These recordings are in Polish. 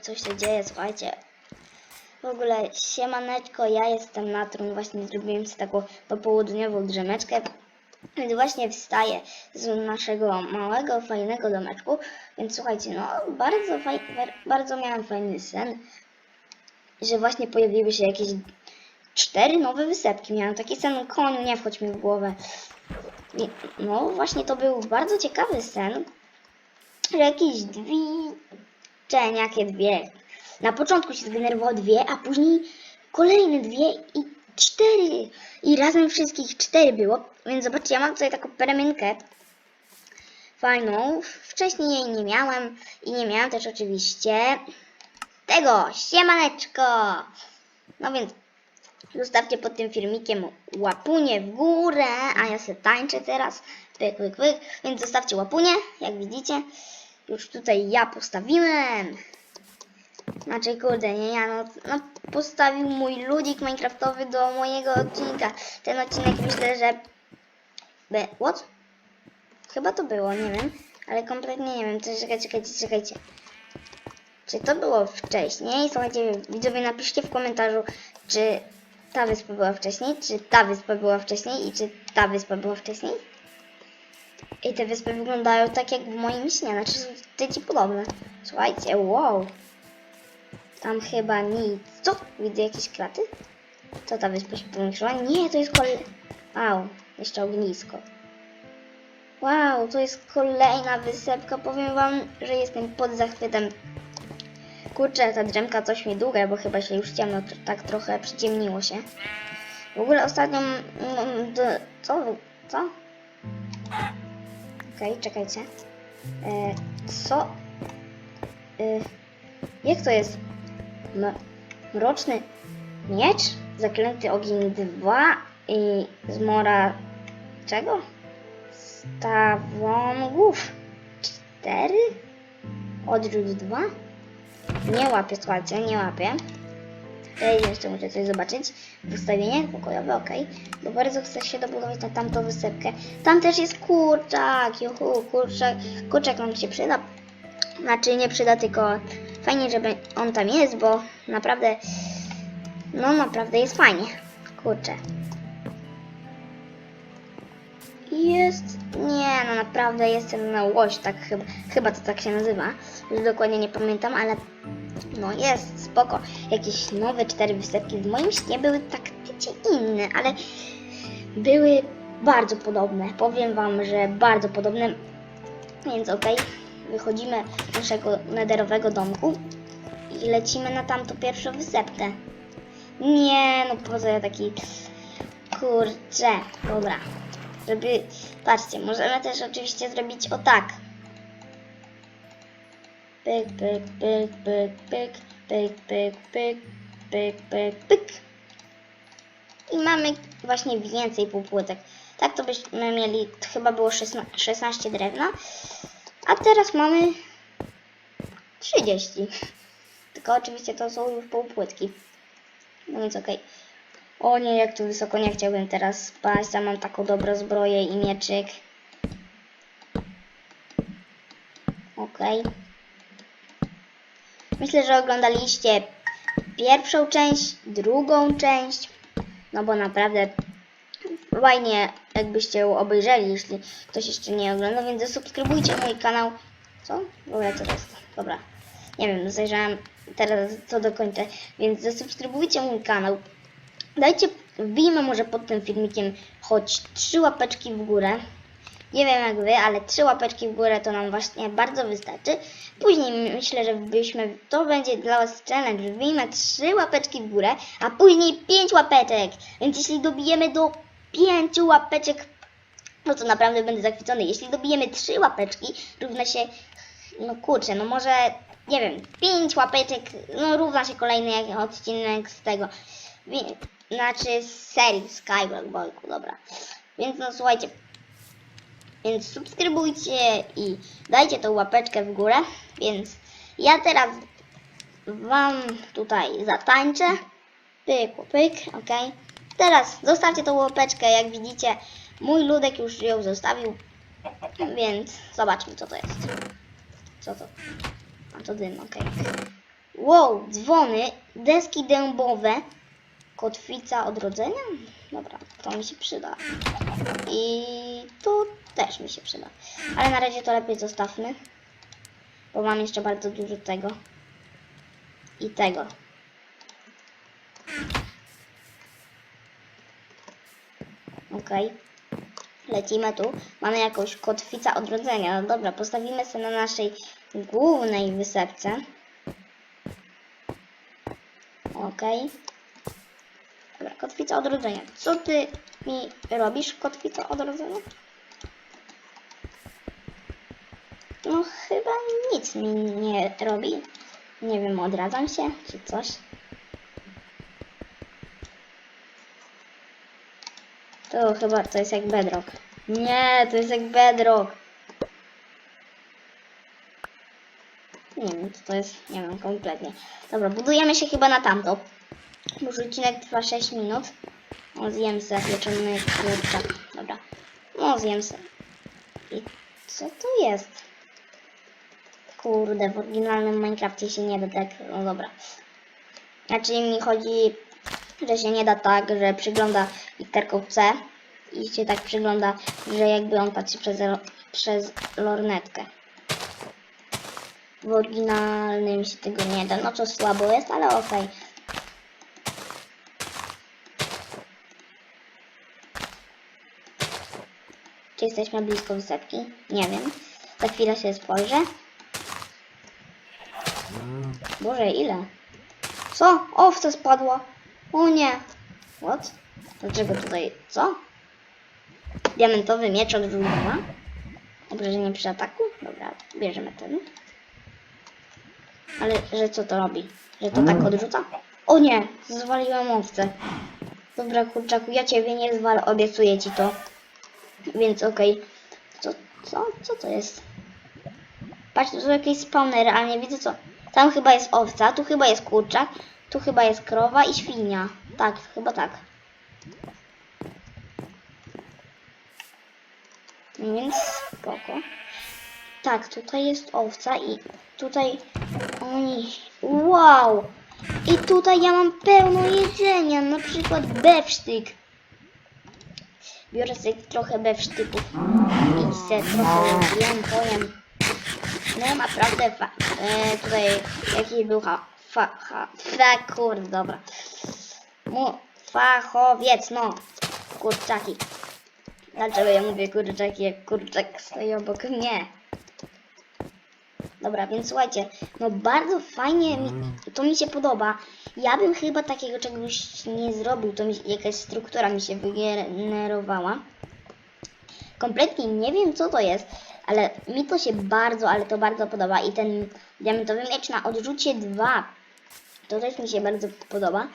Coś się dzieje, słuchajcie. W ogóle siemaneczko, ja jestem Natron, właśnie zrobiłem sobie taką popołudniową drzemeczkę. Więc właśnie wstaję z naszego małego, fajnego domeczku. Więc słuchajcie, no bardzo, faj, bardzo miałem fajny sen, że właśnie pojawiły się jakieś cztery nowe wysepki. Miałem taki sen, koniu, nie wchodź mi w głowę. No właśnie to był bardzo ciekawy sen, że jakieś dwie, Czemu jakie dwie? Na początku się zgenerowało dwie, a później kolejne dwie i cztery. I razem wszystkich cztery było. Więc zobaczcie, ja mam tutaj taką peremienkę fajną. Wcześniej jej nie miałem i nie miałem też oczywiście tego, siemaneczko. No więc zostawcie pod tym filmikiem łapunie w górę, a ja sobie tańczę teraz. Pyk, pyk, pyk. Więc zostawcie łapunie, jak widzicie. Już tutaj ja postawiłem. Znaczy, kurde, nie ja, no, no postawił mój ludzik minecraftowy do mojego odcinka. Ten odcinek myślę, że... Be... What? Chyba to było, nie wiem. Ale kompletnie nie wiem. Czekajcie, czekajcie, czekajcie. Czy to było wcześniej? Słuchajcie, widzowie, napiszcie w komentarzu, czy ta wyspa była wcześniej, czy ta wyspa była wcześniej i czy ta wyspa była wcześniej. I te wyspy wyglądają tak jak w moim śnie, znaczy są tyci podobne. Słuchajcie, wow. Tam chyba nic. Co? Widzę jakieś kraty? Co ta wyspa się powiększyła? Nie, to jest kolej... Wow, jeszcze ognisko. Wow, to jest kolejna wysepka. Powiem wam, że jestem pod zachwytem. Kurczę, ta drzemka coś mi długa, bo chyba się już ciemno, tak trochę przyciemniło się. W ogóle ostatnio... mm, d- Co? Co? Okej, czekajcie. E, co? E, jak to jest? M mroczny miecz? Zaklęty ogień 2 i zmora... czego? Stawongów 4? Odrzut 2? Nie łapię, słuchajcie, nie łapię. Ja jeszcze muszę coś zobaczyć. Ustawienie pokojowe, ok. Bo bardzo chcę się dobudować na tamtą wysepkę. Tam też jest kurczak. Juhu, kurczak. Kurczak nam się przyda. Znaczy nie przyda, tylko fajnie, żeby on tam jest, bo naprawdę, no naprawdę jest fajnie. Kurczę. Jest, nie, no naprawdę jestem na łoś, tak chyba, chyba to tak się nazywa. Już dokładnie nie pamiętam, ale no jest, spoko. Jakieś nowe cztery wysepki w moim śnie były taktycznie inne, ale były bardzo podobne. Powiem wam, że bardzo podobne. Więc okej, wychodzimy z naszego nederowego domku i lecimy na tamtą pierwszą wysepkę. Nie, no po co ja taki... Kurczę, dobra. Żeby... Patrzcie, możemy też oczywiście zrobić o tak. Pyk, pyk, pyk, pyk, pyk, pyk, pyk, pyk, pyk, pyk, pyk. I mamy właśnie więcej półpłytek. Tak to byśmy mieli, chyba było 16, 16 drewna, a teraz mamy 30. Tylko oczywiście to są już półpłytki. No więc okej. O nie, jak tu wysoko nie chciałbym teraz spaść, a mam taką dobrą zbroję i mieczyk. Okej. Myślę, że oglądaliście pierwszą część, drugą część, no bo naprawdę fajnie jakbyście ją obejrzeli, jeśli ktoś jeszcze nie ogląda, więc zasubskrybujcie mój kanał. Co? W ogóle co to jest? Dobra. Nie wiem, zajrzałem teraz co dokończę, więc zasubskrybujcie mój kanał. Dajcie, wbijmy może pod tym filmikiem choć trzy łapeczki w górę. Nie wiem jak wy, ale trzy łapeczki w górę to nam właśnie bardzo wystarczy. Później myślę, że byśmy, to będzie dla was challenge, wbijmy trzy łapeczki w górę, a później pięć łapeczek. Więc jeśli dobijemy do pięciu łapeczek, no to naprawdę będę zachwycony. Jeśli dobijemy trzy łapeczki, równa się, no kurczę, no może, nie wiem, pięć łapeczek, no równa się kolejny odcinek z tego. Znaczy z serii Skyblock Boyku, dobra. Więc no słuchajcie, więc subskrybujcie i dajcie tą łapeczkę w górę. Więc ja teraz Wam tutaj zatańczę. Pyk, pyk, ok. Teraz zostawcie tą łapeczkę, jak widzicie. Mój ludek już ją zostawił. Więc zobaczmy, co to jest. Co to? A to dym, okej. Wow, dzwony, deski dębowe, kotwica odrodzenia? Dobra, to mi się przyda. I tu też mi się przyda. Ale na razie to lepiej zostawmy. Bo mam jeszcze bardzo dużo tego. I tego. Okej. Lecimy tu. Mamy jakąś kotwicę odrodzenia. No dobra, postawimy sobie na naszej głównej wysepce. Okej. Dobra, kotwica odrodzenia. Co ty mi robisz, kotwica odrodzenia? No chyba nic mi nie robi. Nie wiem, odradzam się, czy coś. To chyba to jest jak bedrock. Nie, to jest jak bedrock. Nie wiem, co to jest. Nie wiem, kompletnie. Dobra, budujemy się chyba na tamto. Już odcinek trwa 6 minut. O, zjem se pieczony kurczak. Dobra. No, zjem se. I co to jest? Kurde, w oryginalnym Minecrafcie się nie da tak. No dobra. Znaczy mi chodzi, że się nie da tak, że przygląda literką C i się tak przygląda, że jakby on patrzy przez, przez lornetkę. W oryginalnym się tego nie da. No to słabo jest, ale okej. Czy jesteśmy blisko wysepki? Nie wiem. Za chwilę się spojrzę. Boże, ile? Co? Owca spadła. O nie. What? Dlaczego tutaj? Co? Diamentowy miecz od żółwia. Obrażenie przy ataku? Dobra, bierzemy ten. Ale, że co to robi? Że to tak odrzuca? O nie! Zwaliłem owcę. Dobra, kurczaku, ja ciebie nie zwalę, obiecuję ci to. Więc okej. Co, co, co to jest? Patrz, tu są jakieś spawnery, ale nie widzę co. Tam chyba jest owca, tu chyba jest kurczak, tu chyba jest krowa i świnia. Tak, chyba tak. Więc spoko. Tak, tutaj jest owca i tutaj. Wow! I tutaj ja mam pełno jedzenia, na przykład bewsztyk. Biorę sobie trochę bewsztyków i se trochę jem, pojem. No naprawdę fa... E, tutaj jaki był ha... Fa... ha... Fa... Kurde, dobra. Mu... Fachowiec, no. Kurczaki. Dlaczego ja mówię kurczaki, jak kurczak stoi obok mnie? Dobra, więc słuchajcie, no bardzo fajnie, mi, to mi się podoba. Ja bym chyba takiego czegoś nie zrobił, to mi, jakaś struktura mi się wygenerowała. Kompletnie nie wiem co to jest, ale mi to się bardzo, ale to bardzo podoba i ten diamentowy miecz na odrzucie 2, to też mi się bardzo podoba.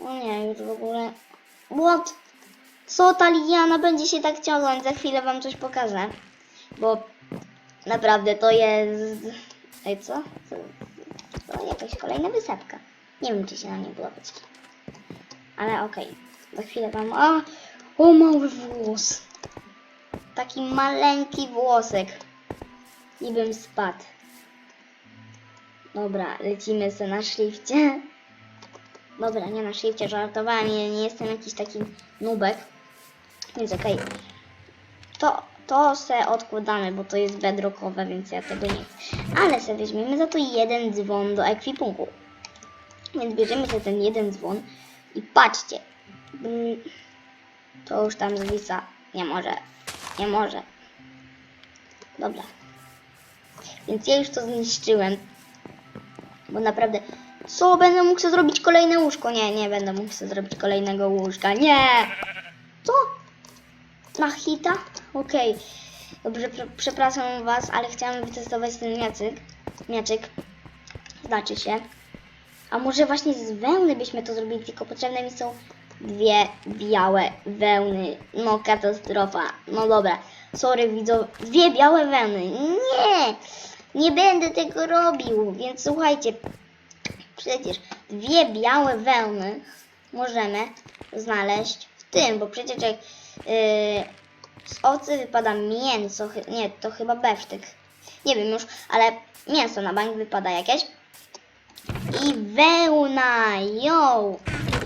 O nie, już w ogóle... What? Co ta liana będzie się tak ciągnąć? Za chwilę wam coś pokażę. Bo naprawdę to jest... Ej, co? To jakaś kolejna wysepka. Nie wiem, czy się na nie budować. Ale okej. Za chwilę wam... O, o, mały włos. Taki maleńki włosek. I bym spadł. Dobra, lecimy se na szlifcie. Dobra, nie na szlifcie, żartowałem, nie, nie jestem jakiś taki nubek. Więc okej. To, to se odkładamy, bo to jest bedrockowe, więc ja tego nie chcę. Ale se weźmiemy za to jeden dzwon do ekwipunku. Więc bierzemy sobie ten jeden dzwon i patrzcie. Mm, To już tam zwisa. Nie może. Nie może. Dobra. Więc ja już to zniszczyłem. Bo naprawdę... Co? Będę mógł sobie zrobić kolejne łóżko? Nie, nie będę mógł sobie zrobić kolejnego łóżka. Nie! Co? Na hita? Okej. Dobrze, prze- przepraszam was, ale chciałam wytestować ten miacyk. Miaczyk. Znaczy się. A może właśnie z wełny byśmy to zrobili, tylko potrzebne mi są dwie białe wełny. No katastrofa. No dobra. Sorry widzą. Dwie białe wełny. Nie! Nie będę tego robił, więc słuchajcie. Przecież dwie białe wełny możemy znaleźć w tym, bo przecież jak yy, z owcy wypada mięso, nie, to chyba besztyk. Nie wiem już, ale mięso na bank wypada jakieś. I wełna, yo!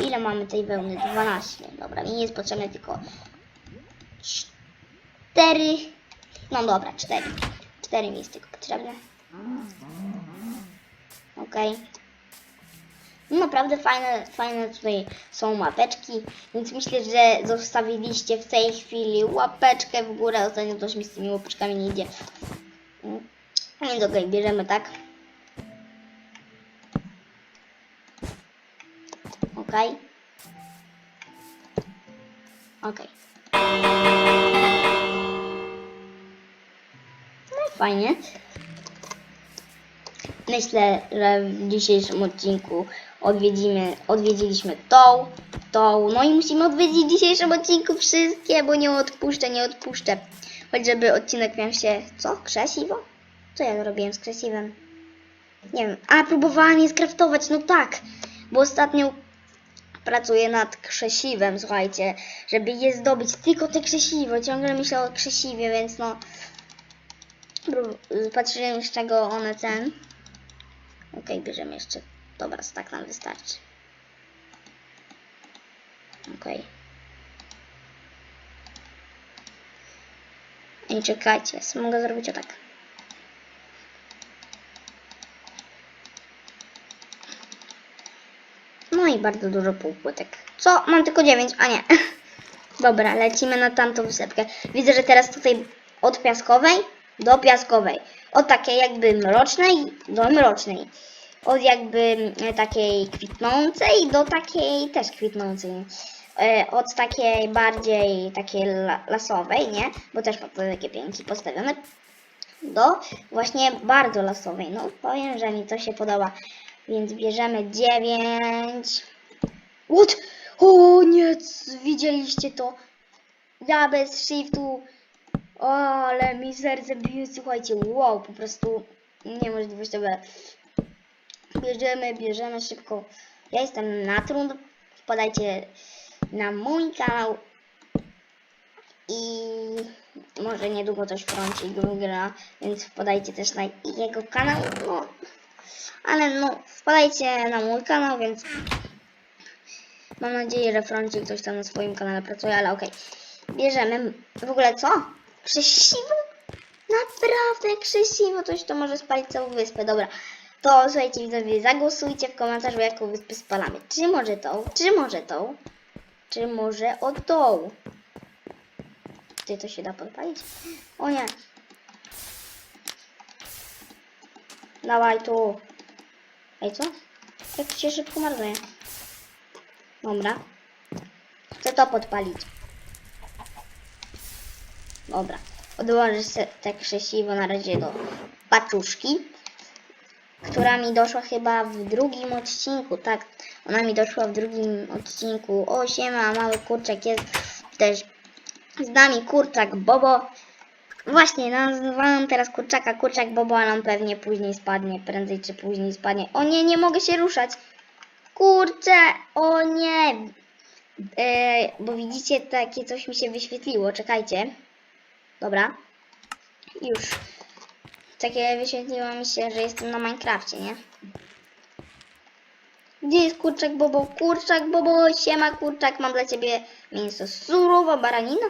Ile mamy tej wełny? 12. Dobra, mi jest potrzebne tylko 4. No dobra, 4. 4 mi jest tylko potrzebne. Okej. No naprawdę fajne, fajne tutaj są łapeczki, więc myślę, że zostawiliście w tej chwili łapeczkę w górę. Ostatnio coś mi z tymi łapeczkami nie idzie. Więc okej, bierzemy tak. Okej. Okej. No fajnie. Myślę, że w dzisiejszym odcinku odwiedzimy, odwiedziliśmy tą, tą, no i musimy odwiedzić w dzisiejszym odcinku wszystkie, bo nie odpuszczę, nie odpuszczę. Choć żeby odcinek miał się, co? Krzesiwo? Co ja robiłem z krzesiwem? Nie wiem. A, próbowałam je skraftować, no tak, bo ostatnio pracuję nad krzesiwem, słuchajcie, żeby je zdobyć, tylko te krzesiwo, ciągle myślę o krzesiwie, więc no, patrzyłem z czego one ten, Okej, bierzemy jeszcze. Dobra, tak nam wystarczy. Okej. I czekajcie, mogę zrobić o tak. No i bardzo dużo półpłytek. Co? Mam tylko 9, a nie. Dobra, lecimy na tamtą wysepkę. Widzę, że teraz tutaj od piaskowej do piaskowej. Od takiej jakby mrocznej do mrocznej. Od jakby mm, takiej kwitnącej do takiej też kwitnącej. E, Od takiej bardziej takiej la- lasowej, nie? Bo też tu takie pięki postawione. Do właśnie bardzo lasowej. No powiem, że mi to się podoba. Więc bierzemy 9. What? O nie, widzieliście to? Ja bez shiftu. O, ale mi serce bije, słuchajcie, wow, po prostu niemożliwościowe. Bierzemy, bierzemy szybko. Ja jestem na trud. Wpadajcie na mój kanał. I może niedługo też wtrąci gra, więc wpadajcie też na jego kanał. Ale no, wpadajcie na mój kanał, więc mam nadzieję, że Fronci ktoś tam na swoim kanale pracuje, ale okej. Bierzemy. W ogóle co? Krzesiwo? Naprawdę krzesiwo? Coś to może spalić całą wyspę. Dobra. To słuchajcie widzowie, zagłosujcie w komentarzu, jaką wyspę spalamy. Czy może tą, czy może tą, czy może o tą. Ty to się da podpalić? O nie. Dawaj tu. Ej, co? Jak się szybko marnuje. Dobra. Chcę to podpalić. Dobra. Odłożę te krzesiwo na razie do paczuszki, która mi doszła chyba w drugim odcinku. Tak, ona mi doszła w drugim odcinku. O, siema, mały kurczak jest też z nami kurczak Bobo. Właśnie, nazywam teraz kurczaka kurczak ale on pewnie później spadnie, prędzej czy później spadnie. O nie, nie mogę się ruszać. Kurczę, o nie. E, bo widzicie, takie coś mi się wyświetliło. Czekajcie. Dobra. Już. Takie wyświetliło mi się, że jestem na Minecrafcie, nie? Gdzie jest kurczak Bobo? Kurczak Bobo, siema kurczak, mam dla ciebie mięso. Surowa baranina?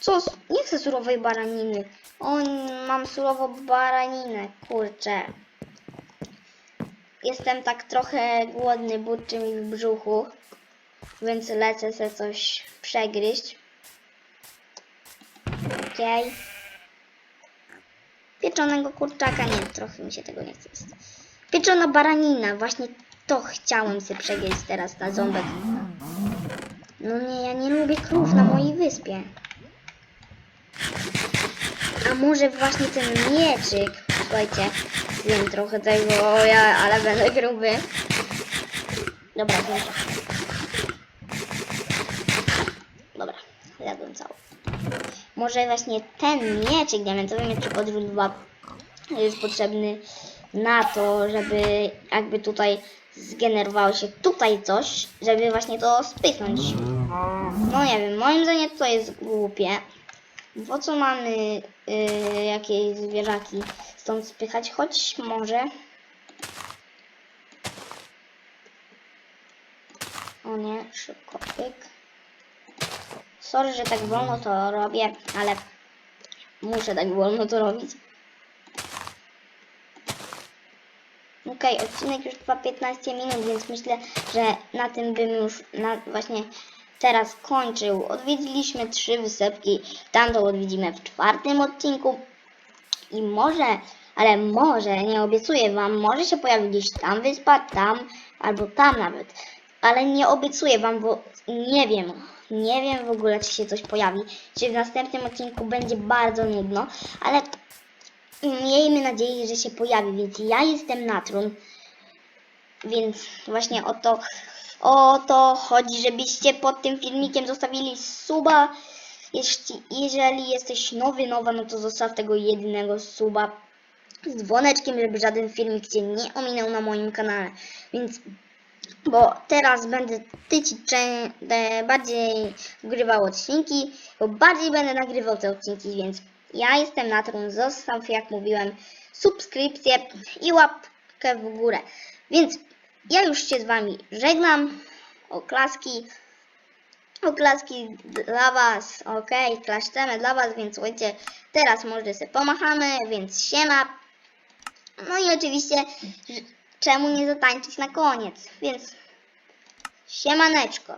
Co? Nie chcę surowej baraniny. O, mam surową baraninę, kurczę. Jestem tak trochę głodny, burczy mi w brzuchu, więc lecę se coś przegryźć. Okej. Pieczonego kurczaka, nie, trochę mi się tego nie chce. Pieczona baranina, właśnie to chciałem sobie przegryźć teraz na ząbek. No nie, ja nie lubię krów na mojej wyspie. A może właśnie ten mieczyk, słuchajcie, wiem trochę tego, ja, ale będę gruby. Dobra, wiem. Dobra, zjadłem cały. Może właśnie ten mieczyk, diamentowy mieczyk odwrót 2 jest potrzebny na to, żeby jakby tutaj zgenerowało się tutaj coś, żeby właśnie to spychnąć. No nie wiem, moim zdaniem to jest głupie. Po co mamy y, jakieś zwierzaki stąd spychać? Choć może. O nie, szybko pyk. Sorry, że tak wolno to robię, ale muszę tak wolno to robić. Okej, odcinek już trwa 15 minut, więc myślę, że na tym bym już na, właśnie teraz kończył. Odwiedziliśmy trzy wysepki, tamtą odwiedzimy w czwartym odcinku. I może, ale może, nie obiecuję Wam, może się pojawi gdzieś tam wyspa, tam albo tam nawet, ale nie obiecuję Wam, bo nie wiem, nie wiem w ogóle, czy się coś pojawi, czy w następnym odcinku będzie bardzo nudno, ale miejmy nadzieję, że się pojawi, więc ja jestem Natrun, więc właśnie o to, o to chodzi, żebyście pod tym filmikiem zostawili suba. Jeśli, jeżeli jesteś nowy, nowa, no to zostaw tego jednego suba z dzwoneczkiem, żeby żaden filmik Cię nie ominął na moim kanale. Więc, bo teraz będę tyci bardziej nagrywał odcinki, bo bardziej będę nagrywał te odcinki, więc ja jestem Natrun, zostaw, jak mówiłem, subskrypcję i łapkę w górę. Więc ja już się z Wami żegnam. Oklaski. Oklaski dla Was. Ok, klaszczemy dla Was, więc słuchajcie, teraz może sobie pomachamy, więc siema. No i oczywiście, czemu nie zatańczyć na koniec, więc siemaneczko.